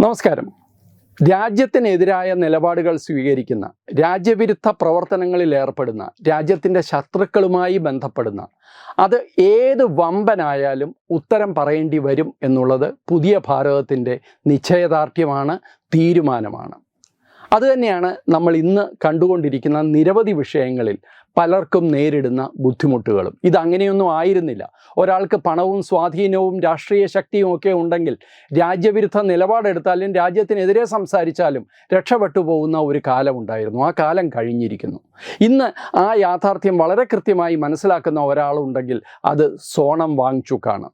നമസ്കാരം. രാജ്യത്തിനെതിരായ നിലപാടുകൾ സ്വീകരിക്കുന്ന രാജ്യവിരുദ്ധ പ്രവർത്തനങ്ങളിൽ ഏർപ്പെടുന്ന രാജ്യത്തിന്റെ ശത്രുക്കളുമായി ബന്ധപ്പെടുന്ന അത് ഏത് വമ്പനായാലും ഉത്തരം പറയേണ്ടി വരും എന്നുള്ളത് പുതിയ ഭാരതത്തിന്റെ നിശ്ചയദാർഢ്യമാണ് തീരുമാനമാണ്. അതുതന്നെയാണ് നമ്മൾ ഇന്ന് കണ്ടുകൊണ്ടിരിക്കുന്ന നിരവധി വിഷയങ്ങളിൽ പലർക്കും നേരിടുന്ന ബുദ്ധിമുട്ടുകളും. ഇതങ്ങനെയൊന്നും ആയിരുന്നില്ല. ഒരാൾക്ക് പണവും സ്വാധീനവും രാഷ്ട്രീയ ശക്തിയും ഒക്കെ ഉണ്ടെങ്കിൽ രാജ്യവിരുദ്ധ നിലപാടെടുത്താലും രാജ്യത്തിനെതിരെ സംസാരിച്ചാലും രക്ഷപ്പെട്ടു പോകുന്ന ഒരു കാലമുണ്ടായിരുന്നു ആ കാലം കഴിഞ്ഞിരിക്കുന്നു. ഇന്ന് ആ യാഥാർത്ഥ്യം വളരെ കൃത്യമായി മനസ്സിലാക്കുന്ന ഒരാളുണ്ടെങ്കിൽ അത് സോണം വാങ്ചുക്കാണ്.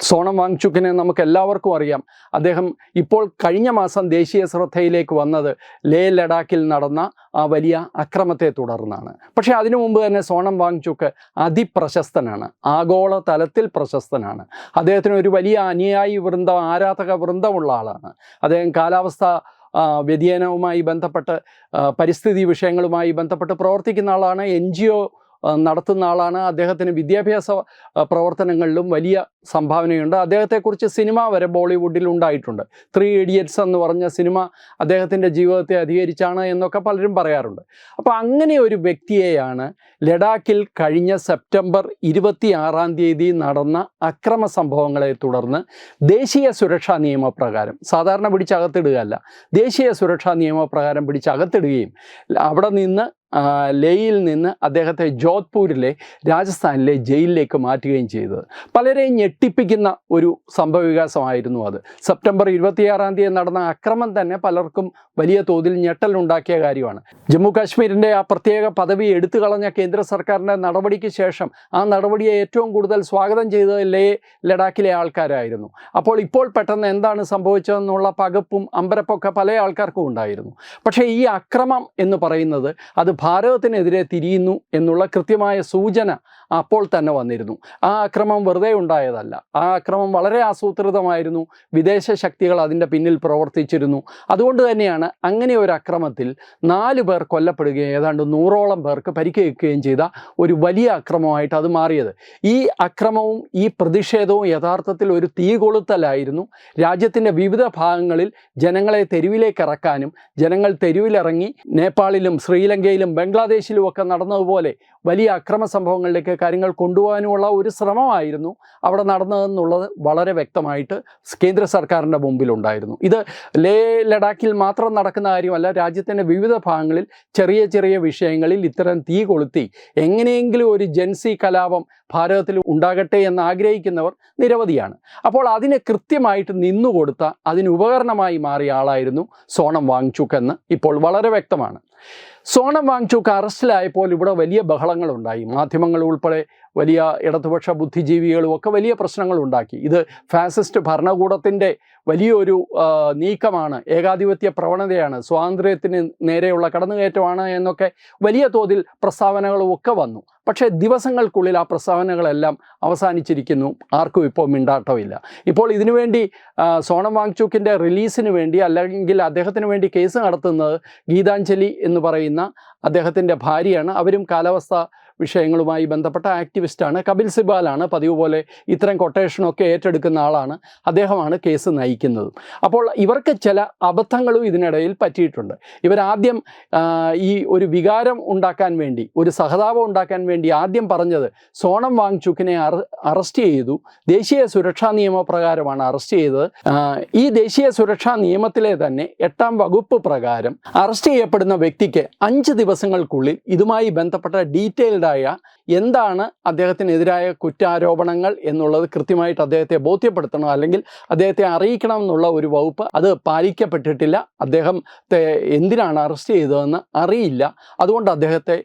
സോണം വാങ്ചുക്കിനെ നമുക്ക് എല്ലാവർക്കും അറിയാം. അദ്ദേഹം ഇപ്പോൾ കഴിഞ്ഞ മാസം ദേശീയ ശ്രദ്ധയിലേക്ക് വന്നത് ലേ ലഡാക്കിൽ നടന്ന ആ വലിയ അക്രമത്തെ തുടർന്നാണ്. പക്ഷേ അതിനു മുമ്പ് തന്നെ സോണം വാങ്ചുക്ക് അതിപ്രശസ്തനാണ്. ആഗോള തലത്തിൽ പ്രശസ്തനാണ്. അദ്ദേഹത്തിന് ഒരു വലിയ അനുയായി വൃന്ദം ആരാധക വൃന്ദമുള്ള ആളാണ്. അദ്ദേഹം കാലാവസ്ഥ വ്യതിയാനവുമായി ബന്ധപ്പെട്ട് പരിസ്ഥിതി വിഷയങ്ങളുമായി ബന്ധപ്പെട്ട് പ്രവർത്തിക്കുന്ന ആളാണ്. എൻ ജി ഒ നടത്തുന്ന ആളാണ്. അദ്ദേഹത്തിന് വിദ്യാഭ്യാസ പ്രവർത്തനങ്ങളിലും വലിയ സംഭാവനയുണ്ട്. അദ്ദേഹത്തെക്കുറിച്ച് സിനിമ വരെ ബോളിവുഡിൽ ഉണ്ടായിട്ടുണ്ട്. ത്രീ ഇഡിയറ്റ്സ് എന്ന് പറഞ്ഞ സിനിമ അദ്ദേഹത്തിന്റെ ജീവിതത്തെ അധികരിച്ചാണ് എന്നൊക്കെ പലരും പറയാറുണ്ട്. അപ്പോൾ അങ്ങനെ ഒരു വ്യക്തിയെയാണ് ലഡാക്കിൽ കഴിഞ്ഞ സെപ്റ്റംബർ ഇരുപത്തി ആറാം തീയതി നടന്ന അക്രമ സംഭവങ്ങളെ തുടർന്ന് ദേശീയ സുരക്ഷാ നിയമപ്രകാരം സാധാരണ പിടിച്ചകത്തിടുകയല്ല ദേശീയ സുരക്ഷാ നിയമപ്രകാരം പിടിച്ചകത്തിടുകയും അവിടെ നിന്ന് ലേയിൽ നിന്ന് അദ്ദേഹത്തെ ജോധ്പൂരിലെ രാജസ്ഥാനിലെ ജയിലിലേക്ക് മാറ്റുകയും ചെയ്തത്. പലരെയും ഞെട്ടിപ്പിക്കുന്ന ഒരു സംഭവവികാസമായിരുന്നു അത്. സെപ്റ്റംബർ ഇരുപത്തിയാറാം തീയതി നടന്ന അക്രമം തന്നെ പലർക്കും വലിയ തോതിൽ ഞെട്ടലുണ്ടാക്കിയ കാര്യമാണ്. ജമ്മു കാശ്മീരിന്റെ ആ പ്രത്യേക പദവി എടുത്തു കളഞ്ഞ കേന്ദ്ര സർക്കാരിന്റെ നടപടിക്ക് ശേഷം ആ നടപടിയെ ഏറ്റവും കൂടുതൽ സ്വാഗതം ചെയ്തത് ലേ ലഡാക്കിലെ ആൾക്കാരായിരുന്നു. അപ്പോൾ ഇപ്പോൾ പെട്ടെന്ന് എന്താണ് സംഭവിച്ചതെന്നുള്ള പകപ്പും അമ്പരപ്പൊക്കെ പല ആൾക്കാർക്കും ഉണ്ടായിരുന്നു. പക്ഷേ ഈ അക്രമം എന്ന് പറയുന്നത് അത് ഭാരതത്തിനെതിരെ തിരിയുന്നു എന്നുള്ള കൃത്യമായ സൂചന അപ്പോൾ തന്നെ വന്നിരുന്നു. ആ അക്രമം വെറുതെ ഉണ്ടായതല്ല. ആ അക്രമം വളരെ ആസൂത്രിതമായിരുന്നു. വിദേശ ശക്തികൾ അതിന്റെ പിന്നിൽ പ്രവർത്തിച്ചിരുന്നു. അതുകൊണ്ട് തന്നെയാണ് അങ്ങനെ ഒരു അക്രമത്തിൽ നാല് പേർ കൊല്ലപ്പെടുകയും ഏതാണ്ട് നൂറോളം പേർക്ക് പരിക്കേൽക്കുകയും ചെയ്ത ഒരു വലിയ അക്രമമായിട്ട് അത് മാറിയത്. ഈ അക്രമവും ഈ പ്രതിഷേധവും യഥാർത്ഥത്തിൽ ഒരു തീ കൊളുത്തലായിരുന്നു. രാജ്യത്തിന്റെ വിവിധ ഭാഗങ്ങളിൽ ജനങ്ങളെ തെരുവിലേക്ക് ഇറക്കാനും ജനങ്ങൾ തെരുവിലിറങ്ങി നേപ്പാളിലും ശ്രീലങ്കയിലും ബംഗ്ലാദേശിലും ഒക്കെ നടന്നതുപോലെ വലിയ അക്രമ സംഭവങ്ങളിലേക്ക് കാര്യങ്ങൾ കൊണ്ടുപോകാനുമുള്ള ഒരു ശ്രമമായിരുന്നു അവിടെ നടന്നതെന്നുള്ളത് വളരെ വ്യക്തമായിട്ട് കേന്ദ്ര സർക്കാരിന്റെ മുമ്പിലുണ്ടായിരുന്നു. ഇത് ലേ ലഡാക്കിൽ മാത്രം നടക്കുന്ന കാര്യമല്ല രാജ്യത്തിന്റെ വിവിധ ഭാഗങ്ങളിൽ ചെറിയ ചെറിയ വിഷയങ്ങളിൽ ഇത്തരം തീ കൊളുത്തി എങ്ങനെയെങ്കിലും ഒരു ജൻസി കലാപം ഭാരതത്തിൽ ഉണ്ടാകട്ടെ എന്ന് ആഗ്രഹിക്കുന്നവർ നിരവധിയാണ്. അപ്പോൾ അതിനെ കൃത്യമായിട്ട് നിന്നുകൊടുത്ത അതിന് ഉപകരണമായി മാറിയ ആളായിരുന്നു സോണം വാങ്ചുക്ക് ഇപ്പോൾ വളരെ വ്യക്തമാണ്. സോണം വാങ്ചുക്ക് അറസ്റ്റിലായപ്പോൾ ഇവിടെ വലിയ ബഹളങ്ങളുണ്ടായി. മാധ്യമങ്ങൾ ഉൾപ്പെടെ വലിയ ഇടതുപക്ഷ ബുദ്ധിജീവികളും ഒക്കെ വലിയ പ്രശ്നങ്ങൾ ഉണ്ടാക്കി. ഇത് ഫാസിസ്റ്റ് ഭരണകൂടത്തിന്റെ വലിയൊരു നീക്കമാണ്. ഏകാധിപത്യ പ്രവണതയാണ്. സ്വാതന്ത്ര്യത്തിന് നേരെയുള്ള കടന്നുകയറ്റമാണ് എന്നൊക്കെ വലിയ തോതിൽ പ്രസ്താവനകളും ഒക്കെ വന്നു. പക്ഷേ ദിവസങ്ങൾക്കുള്ളിൽ ആ പ്രസ്താവനകളെല്ലാം അവസാനിച്ചിരിക്കുന്നു. ആർക്കും ഇപ്പോൾ മിണ്ടാട്ടമില്ല. ഇപ്പോൾ ഇതിനുവേണ്ടി വേണ്ടി സോണം വാങ്ചൂക്കിന്റെ റിലീസിന് വേണ്ടി അല്ലെങ്കിൽ അദ്ദേഹത്തിന് വേണ്ടി കേസ് നടത്തുന്നത് ഗീതാഞ്ജലി എന്ന് പറയുന്ന അദ്ദേഹത്തിന്റെ ഭാര്യയാണ്. അവരും കാലാവസ്ഥ വിഷയങ്ങളുമായി ബന്ധപ്പെട്ട ആക്ടിവിസ്റ്റാണ് കപിൽ സിബാലാണ് പതിവ് പോലെ ഇത്തരം കൊട്ടേഷനൊക്കെ ഏറ്റെടുക്കുന്ന ആളാണ്. അദ്ദേഹമാണ് കേസ് നയിക്കുന്നത്. അപ്പോൾ ഇവർക്ക് ചില അബദ്ധങ്ങളും ഇതിനിടയിൽ പറ്റിയിട്ടുണ്ട്. ഇവരാദ്യം ഈ ഒരു വികാരം ഉണ്ടാക്കാൻ വേണ്ടി ഒരു സഹതാപം ഉണ്ടാക്കാൻ വേണ്ടി ആദ്യം പറഞ്ഞത് സോണം വാങ്ചുക്കിനെ അറ അറസ്റ്റ് ചെയ്തു. ദേശീയ സുരക്ഷാ നിയമപ്രകാരമാണ് അറസ്റ്റ് ചെയ്തത്. ഈ ദേശീയ സുരക്ഷാ നിയമത്തിലെ തന്നെ എട്ടാം വകുപ്പ് പ്രകാരം അറസ്റ്റ് ചെയ്യപ്പെടുന്ന വ്യക്തിക്ക് അഞ്ച് ദിവസങ്ങൾക്കുള്ളിൽ ഇതുമായി ബന്ധപ്പെട്ട ഡീറ്റെയിൽഡായ എന്താണ് അദ്ദേഹത്തിനെതിരായ കുറ്റാരോപണങ്ങൾ എന്നുള്ളത് കൃത്യമായിട്ട് അദ്ദേഹത്തെ ബോധ്യപ്പെടുത്തണം അല്ലെങ്കിൽ അദ്ദേഹത്തെ അറിയിക്കണം എന്നുള്ള ഒരു വകുപ്പ് അത് പാലിക്കപ്പെട്ടിട്ടില്ല. അദ്ദേഹം എന്തിനാണ് അറസ്റ്റ് ചെയ്തതെന്ന് അറിയില്ല. അതുകൊണ്ട് അദ്ദേഹത്തെ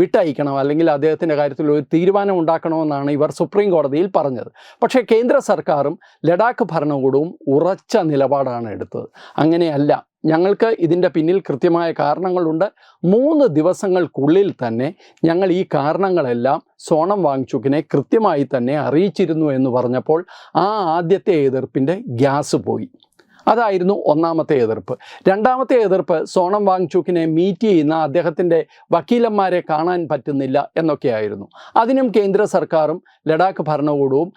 വിട്ടയക്കണം അല്ലെങ്കിൽ അദ്ദേഹത്തിന്റെ കാര്യത്തിൽ ഒരു തീരുമാനം ഉണ്ടാക്കണമെന്നാണ് ഇവർ സുപ്രീം കോടതിയിൽ പറഞ്ഞത്. പക്ഷേ കേന്ദ്ര സർക്കാരും ലഡാക്ക് ഭരണകൂടവും ഉറച്ച നിലപാടാണ് എടുത്തത്. അങ്ങനെയല്ല. ഞങ്ങൾക്ക് ഇതിന്റെ പിന്നിൽ കൃത്യമായ കാരണങ്ങളുണ്ട്. മൂന്ന് ദിവസങ്ങൾക്കുള്ളിൽ തന്നെ ഞങ്ങൾ ഈ കാരണങ്ങളെല്ലാം സോണം വാങ്ചുക്കിനെ കൃത്യമായി തന്നെ അറിയിച്ചിരുന്നു എന്ന് പറഞ്ഞപ്പോൾ ആ ആദ്യത്തെ എതിർപ്പിന്റെ ഗ്യാസ് പോയി. അതായിരുന്നു ഒന്നാമത്തെ എതിർപ്പ്. രണ്ടാമത്തെ എതിർപ്പ് സോണം വാങ്ചുക്കിനെ മീറ്റ് ചെയ്യുന്ന അദ്ദേഹത്തിന്റെ വക്കീലന്മാരെ കാണാൻ പറ്റുന്നില്ല എന്നൊക്കെയായിരുന്നു. അതിനും കേന്ദ്ര സർക്കാരും ലഡാക്ക് ഭരണകൂടവും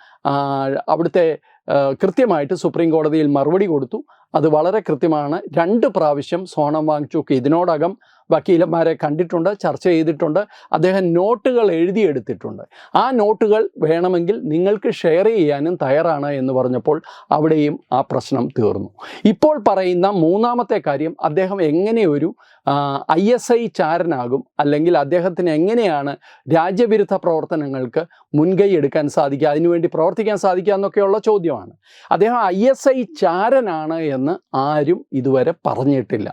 അവിടുത്തെ കൃത്യമായിട്ട് സുപ്രീം കോടതിയിൽ മറുപടി കൊടുത്തു. അത് വളരെ കൃത്യമാണ്. രണ്ട് പ്രാവശ്യം സോണം വാങ്ങിച്ചു. ഇതിനോടകം വക്കീലന്മാരെ കണ്ടിട്ടുണ്ട് ചർച്ച ചെയ്തിട്ടുണ്ട് അദ്ദേഹം നോട്ടുകൾ എഴുതിയെടുത്തിട്ടുണ്ട്. ആ നോട്ടുകൾ വേണമെങ്കിൽ നിങ്ങൾക്ക് ഷെയർ ചെയ്യാനും തയ്യാറാണ് എന്ന് പറഞ്ഞപ്പോൾ അവിടെയും ആ പ്രശ്നം തീർന്നു. ഇപ്പോൾ പറയുന്ന മൂന്നാമത്തെ കാര്യം അദ്ദേഹം എങ്ങനെയൊരു ഐ എസ് ഐ ചാരനാകും അല്ലെങ്കിൽ അദ്ദേഹത്തിന് എങ്ങനെയാണ് രാജ്യവിരുദ്ധ പ്രവർത്തനങ്ങൾക്ക് മുൻകൈ എടുക്കാൻ സാധിക്കുക അതിനുവേണ്ടി പ്രവർത്തിക്കാൻ സാധിക്കുക എന്നൊക്കെയുള്ള ചോദ്യമാണ്. അദ്ദേഹം ഐ എസ് ഐ ചാരനാണ് എന്ന് ആരും ഇതുവരെ പറഞ്ഞിട്ടില്ല.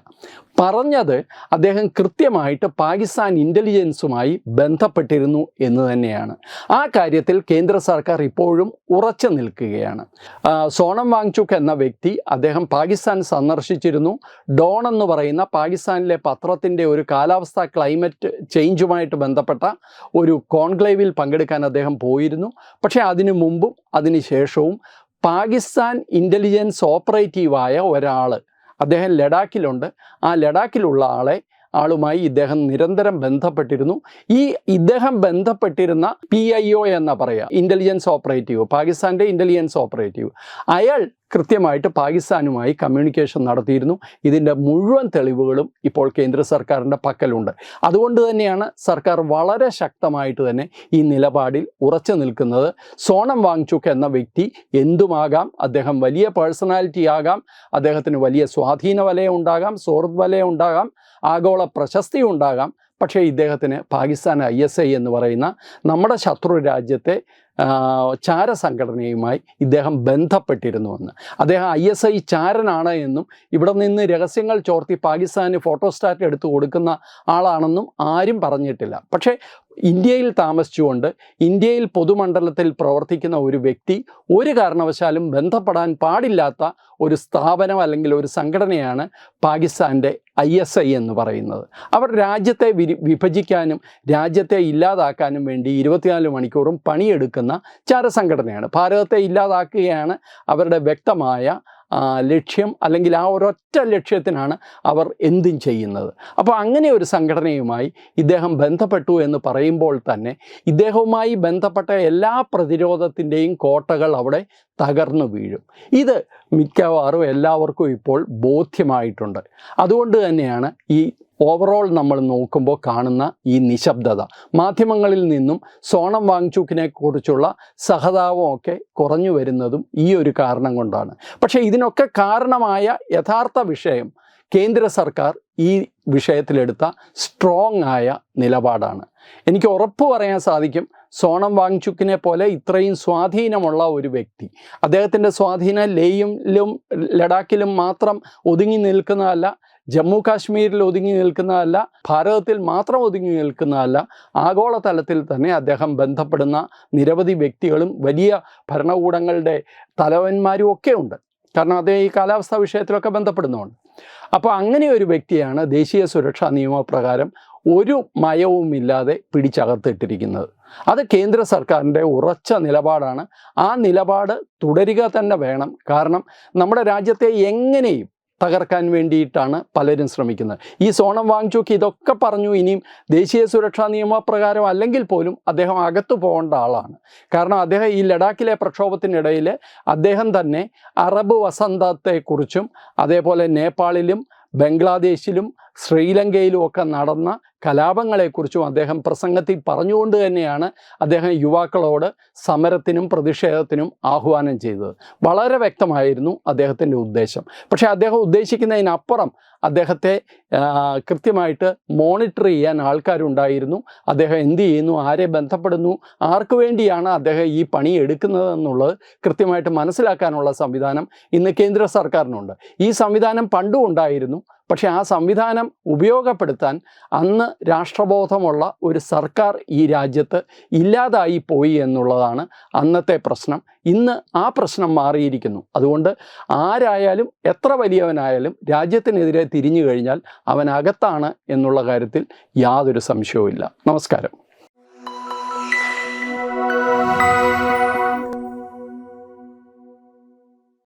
പറഞ്ഞത് അദ്ദേഹം കൃത്യമായിട്ട് പാകിസ്ഥാൻ ഇന്റലിജൻസുമായി ബന്ധപ്പെട്ടിരുന്നു എന്ന് തന്നെയാണ്. ആ കാര്യത്തിൽ കേന്ദ്ര സർക്കാർ ഇപ്പോഴും ഉറച്ചു നിൽക്കുകയാണ്. സോണം വാങ്ചുക്ക് എന്ന വ്യക്തി അദ്ദേഹം പാകിസ്ഥാൻ സന്ദർശിച്ചിരുന്നു. ഡോൺ എന്ന് പറയുന്ന പാകിസ്ഥാനിലെ പത്രത്തിന്റെ ഒരു കാലാവസ്ഥ ക്ലൈമറ്റ് ചേഞ്ചുമായിട്ട് ബന്ധപ്പെട്ട ഒരു കോൺക്ലേവിൽ പങ്കെടുക്കാൻ അദ്ദേഹം പോയിരുന്നു. പക്ഷേ അതിനു മുമ്പും അതിന് ശേഷവും പാകിസ്ഥാൻ ഇന്റലിജൻസ് ഓപ്പറേറ്റീവായ ഒരാൾ അദ്ദേഹം ലഡാക്കിലുണ്ട്. ആ ലഡാക്കിലുള്ള ആളെ ആളുമായി ഇദ്ദേഹം നിരന്തരം ബന്ധപ്പെട്ടിരുന്നു. ഈ ഇദ്ദേഹം ബന്ധപ്പെട്ടിരുന്ന പി ഐ ഒ എന്ന പറയുക ഇന്റലിജൻസ് ഓപ്പറേറ്റീവ് പാകിസ്ഥാന്റെ ഇന്റലിജൻസ് ഓപ്പറേറ്റീവ് അയാൾ കൃത്യമായിട്ട് പാകിസ്ഥാനുമായി കമ്മ്യൂണിക്കേഷൻ നടത്തിയിരുന്നു. ഇതിന്റെ മുഴുവൻ തെളിവുകളും ഇപ്പോൾ കേന്ദ്ര സർക്കാരിന്റെ പക്കലുണ്ട്. അതുകൊണ്ട് തന്നെയാണ് സർക്കാർ വളരെ ശക്തമായിട്ട് തന്നെ ഈ നിലപാടിൽ ഉറച്ചു നിൽക്കുന്നത്. സോണം വാങ്ചുക്ക് എന്ന വ്യക്തി എന്തുമാകാം? അദ്ദേഹം വലിയ പേഴ്സണാലിറ്റി ആകാം. അദ്ദേഹത്തിന് വലിയ സ്വാധീന വലയം ഉണ്ടാകാം. സുഹൃത് വലയം ഉണ്ടാകാം. ആഗോള പ്രശസ്തി ഉണ്ടാകാം. പക്ഷേ ഇദ്ദേഹത്തിന് പാകിസ്ഥാൻ ഐ എസ് ഐ എന്ന് പറയുന്ന നമ്മുടെ ശത്രു രാജ്യത്തെ ചാര സംഘടനയുമായി ഇദ്ദേഹം ബന്ധപ്പെട്ടിരുന്നുവെന്ന്. അദ്ദേഹം ഐ എസ് ഐ ചാരനാണ് എന്നും ഇവിടെ നിന്ന് രഹസ്യങ്ങൾ ചോർത്തി പാകിസ്ഥാന് ഫോട്ടോസ്റ്റാറ്റ് എടുത്തു കൊടുക്കുന്ന ആളാണെന്നും ആരും പറഞ്ഞിട്ടില്ല. പക്ഷേ ഇന്ത്യയിൽ താമസിച്ചുകൊണ്ട് ഇന്ത്യയിൽ പൊതുമണ്ഡലത്തിൽ പ്രവർത്തിക്കുന്ന ഒരു വ്യക്തി ഒരു കാരണവശാലും ബന്ധപ്പെടാൻ പാടില്ലാത്ത ഒരു സ്ഥാപനം അല്ലെങ്കിൽ ഒരു സംഘടനയാണ് പാകിസ്ഥാന്റെ ഐ എസ് ഐ എന്ന് പറയുന്നത്. അവർ രാജ്യത്തെ വിരി വിഭജിക്കാനും രാജ്യത്തെ ഇല്ലാതാക്കാനും വേണ്ടി ഇരുപത്തിനാല് മണിക്കൂറും പണിയെടുക്കുന്ന ചാരസംഘടനയാണ്. ഭാരതത്തെ ഇല്ലാതാക്കുകയാണ് അവരുടെ വ്യക്തമായ ലക്ഷ്യം അല്ലെങ്കിൽ ആ ഒരൊറ്റ ലക്ഷ്യത്തിനാണ് അവർ എന്തും ചെയ്യുന്നത്. അപ്പോൾ അങ്ങനെ ഒരു സംഘടനയുമായി ഇദ്ദേഹം ബന്ധപ്പെട്ടു എന്ന് പറയുമ്പോൾ തന്നെ ഇദ്ദേഹവുമായി ബന്ധപ്പെട്ട എല്ലാ പ്രതിരോധത്തിന്റെയും കോട്ടകൾ അവിടെ തകർന്നു വീഴും. ഇത് മിക്കവാറും എല്ലാവർക്കും ഇപ്പോൾ ബോധ്യമായിട്ടുണ്ട്. അതുകൊണ്ട് തന്നെയാണ് ഈ ഓവറോൾ നമ്മൾ നോക്കുമ്പോൾ കാണുന്ന ഈ നിശബ്ദത. മാധ്യമങ്ങളിൽ നിന്നും സോണം വാങ്ചൂക്കിനെ കുറിച്ചുള്ള സഹതാപമൊക്കെ കുറഞ്ഞു വരുന്നതും ഈ ഒരു കാരണം കൊണ്ടാണ്. പക്ഷേ ഇതിനൊക്കെ കാരണമായ യഥാർത്ഥ വിഷയം കേന്ദ്ര സർക്കാർ ഈ വിഷയത്തിലെടുത്ത സ്ട്രോങ് ആയ നിലപാടാണ്. എനിക്ക് ഉറപ്പ് പറയാൻ സാധിക്കും സോണം വാങ്ചുക്കിനെ പോലെ ഇത്രയും സ്വാധീനമുള്ള ഒരു വ്യക്തി അദ്ദേഹത്തിന്റെ സ്വാധീനം ലേയിലും ലഡാക്കിലും മാത്രം ഒതുങ്ങി നിൽക്കുന്നതല്ല ജമ്മു കാശ്മീരിൽ ഒതുങ്ങി നിൽക്കുന്നതല്ല ഭാരതത്തിൽ മാത്രം ഒതുങ്ങി നിൽക്കുന്നതല്ല ആഗോളതലത്തിൽ തന്നെ അദ്ദേഹം ബന്ധപ്പെടുന്ന നിരവധി വ്യക്തികളും വലിയ ഭരണകൂടങ്ങളുടെ തലവന്മാരും ഒക്കെ ഉണ്ട്. കാരണം അദ്ദേഹം ഈ കാലാവസ്ഥാ വിഷയത്തിലൊക്കെ ബന്ധപ്പെടുന്നുണ്ട് അപ്പോൾ അങ്ങനെ ഒരു വ്യക്തിയാണ് ദേശീയ സുരക്ഷാ നിയമപ്രകാരം ഒരു മയവുമില്ലാതെ പിടിച്ചകത്തിട്ടിരിക്കുന്നത് അത് കേന്ദ്ര സർക്കാരിന്റെ ഉറച്ച നിലപാടാണ്. ആ നിലപാട് തുടരുക തന്നെ വേണം. കാരണം നമ്മുടെ രാജ്യത്തെ എങ്ങനെയും തകർക്കാൻ വേണ്ടിയിട്ടാണ് പലരും ശ്രമിക്കുന്നത്. ഈ സോണം വാങ്ചോക്ക് ഇതൊക്കെ പറഞ്ഞു ഇനിയും ദേശീയ സുരക്ഷാ നിയമപ്രകാരം അല്ലെങ്കിൽ പോലും അദ്ദേഹം അകത്തു പോകേണ്ട ആളാണ്. കാരണം അദ്ദേഹം ഈ ലഡാക്കിലെ പ്രക്ഷോഭത്തിനിടയിൽ അദ്ദേഹം തന്നെ അറബ് വസന്തത്തെക്കുറിച്ചും അതേപോലെ നേപ്പാളിലും ബംഗ്ലാദേശിലും ശ്രീലങ്കയിലും ഒക്കെ നടന്ന കലാപങ്ങളെക്കുറിച്ചും അദ്ദേഹം പ്രസംഗത്തിൽ പറഞ്ഞുകൊണ്ട് തന്നെയാണ് അദ്ദേഹം യുവാക്കളോട് സമരത്തിനും പ്രതിഷേധത്തിനും ആഹ്വാനം ചെയ്തത്. വളരെ വ്യക്തമായിരുന്നു അദ്ദേഹത്തിന്റെ ഉദ്ദേശം. പക്ഷേ അദ്ദേഹം ഉദ്ദേശിക്കുന്നതിനപ്പുറം അദ്ദേഹത്തെ കൃത്യമായിട്ട് മോണിറ്റർ ചെയ്യാൻ ആൾക്കാരുണ്ടായിരുന്നു. അദ്ദേഹം എന്ത് ചെയ്യുന്നു ആരെ ബന്ധപ്പെടുന്നു ആർക്കു വേണ്ടിയാണ് അദ്ദേഹം ഈ പണി എടുക്കുന്നത് എന്നുള്ളത് കൃത്യമായിട്ട് മനസ്സിലാക്കാനുള്ള സംവിധാനം ഇന്ന് കേന്ദ്ര സർക്കാരിനുണ്ട്. ഈ സംവിധാനം പണ്ടും ഉണ്ടായിരുന്നു. പക്ഷേ ആ സംവിധാനം ഉപയോഗപ്പെടുത്താൻ അന്ന് രാഷ്ട്രബോധമുള്ള ഒരു സർക്കാർ ഈ രാജ്യത്ത് ഇല്ലാതായി പോയി എന്നുള്ളതാണ് അന്നത്തെ പ്രശ്നം. ഇന്ന് ആ പ്രശ്നം മാറിയിരിക്കുന്നു. അതുകൊണ്ട് ആരായാലും എത്ര വലിയവനായാലും രാജ്യത്തിനെതിരെ തിരിഞ്ഞു കഴിഞ്ഞാൽ അവനകത്താണ് എന്നുള്ള കാര്യത്തിൽ യാതൊരു സംശയവുമില്ല. നമസ്കാരം.